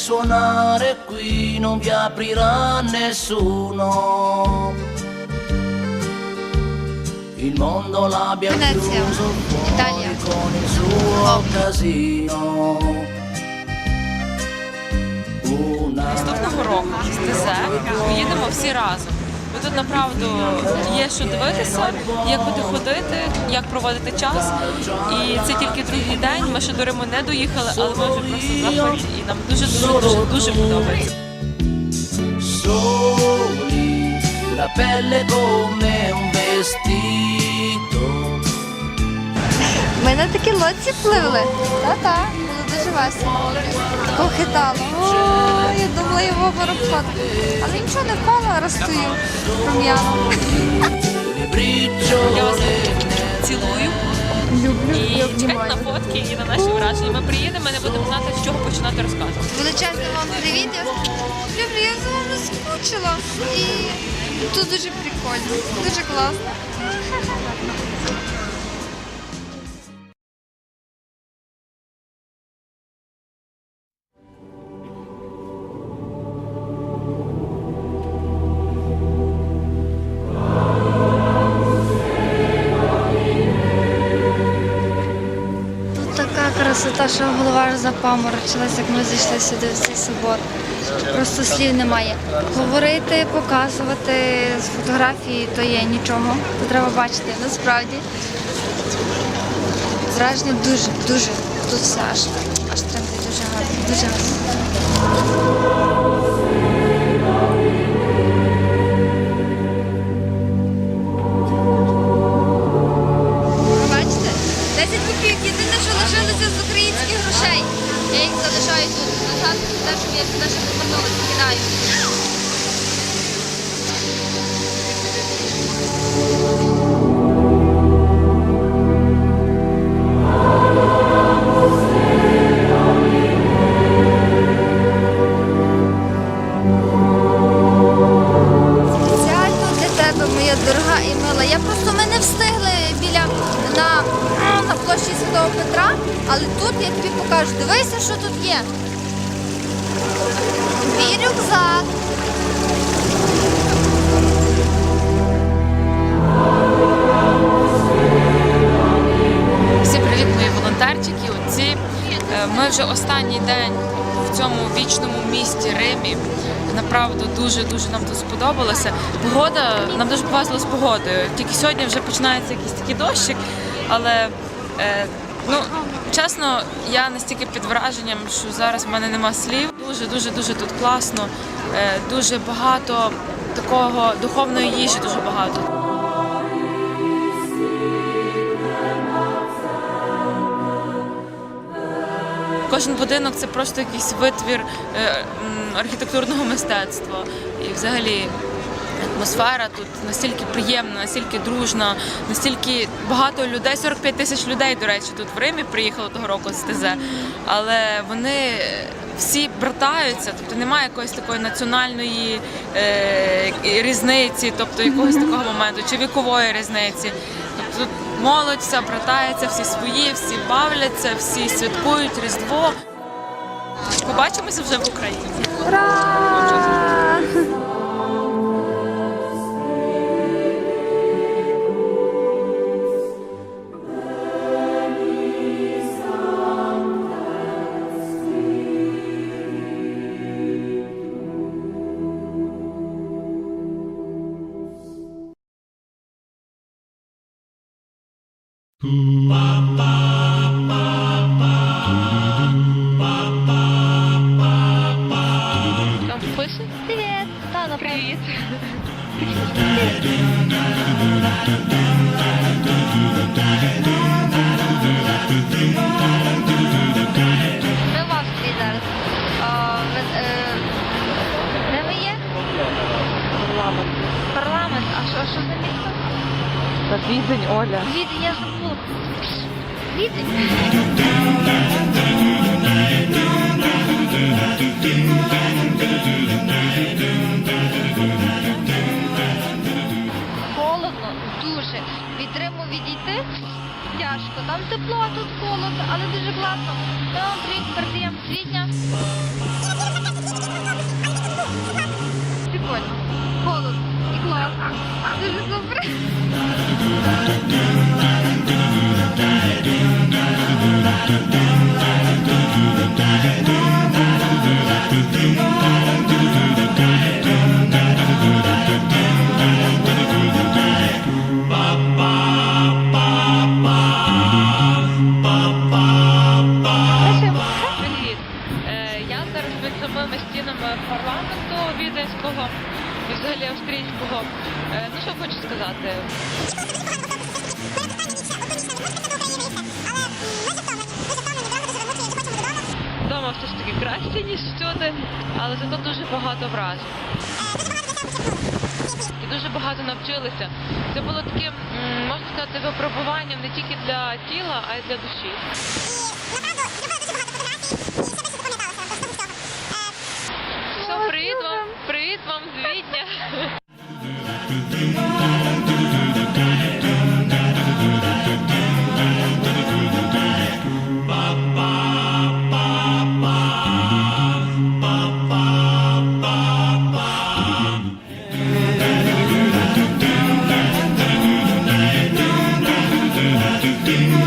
suonare qui non vi aprirà nessuno. Il mondo l'abbia Venezia, chiuso Italia. fuori con il suo casino. Una Наступного року з ТЗ поїдемо всі разом. Бо тут направду є що дивитися, є куди ходити, як проводити час. І це тільки другий день. Ми ще до Риму не доїхали, але ми вже просто в. І нам дуже дуже дуже дуже подобається. la pelle come un vestito. Ми на такій лодці пливли. Та-та, дуже весело. Тако хитало. О, я думала, його виробити. Але нічого не впало, а ростую рум'яно. Я вас цілую Люблю і чекайте на фотки і на наші враження. Ми приїдемо, ми не будемо знати, з чого починати розказувати. Величезний вам привіт. Я люблю, я за вами скучила. І тут дуже прикольно, дуже класно. Красота, що голова запаморочилась, як ми зійшли сюди в цей собор. Просто слів немає. Говорити, показувати з фотографії то є нічого. То треба бачити насправді. Враження дуже, дуже. Тут все аж, аж тренди дуже гарно, дуже гарно. Їх залишаю. Назад те, що я сюди ще не повернулася, кидаю. Святого Петра, але тут я тобі покажу. Дивися, що тут є. Твій рюкзак. Всі привіт, мої волонтерчики. Оці Е, ми вже останній день в цьому вічному місті Римі. Направду дуже дуже нам тут сподобалося. Погода нам дуже повезло з погодою. Тільки сьогодні вже починається якийсь такий дощик, але е, ну чесно, я настільки під враженням, що зараз в мене нема слів. Дуже дуже дуже тут класно. Е, дуже багато такого духовної їжі, дуже багато. Кожен будинок це просто якийсь витвір е, архітектурного мистецтва. І взагалі атмосфера тут настільки приємна, настільки дружна, настільки багато людей, 45 тисяч людей, до речі, тут в Римі приїхало того року з ТЗ. Але вони всі братаються, тобто немає якоїсь такої національної е, різниці, тобто якогось такого моменту, чи вікової різниці. Тобто тут молодь вся братається, всі свої, всі бавляться, всі святкують Різдво. Побачимося вже в Україні. Ура! Ми в Австрії зараз. Де ви є? Парламент. Парламент. А що, що за місто? Та відень, Оля. Відень, я забула. Відень. тяжко. Там тепло, а тут холодно, але дуже класно. Ми вам привіт передаємо світня. Прикольно. Холодно і класно. Дуже добре. Thank you. Самими стінами парламенту віденського і взагалі австрійського. Е, Ну що хочу сказати? Вдома все ж таки краще, ніж всюди, але зато дуже багато вражень. І дуже багато навчилися. Це було таким, можна сказати, випробуванням не тільки для тіла, а й для душі. Все, Привіт вам, привіт вам з Відня. Ding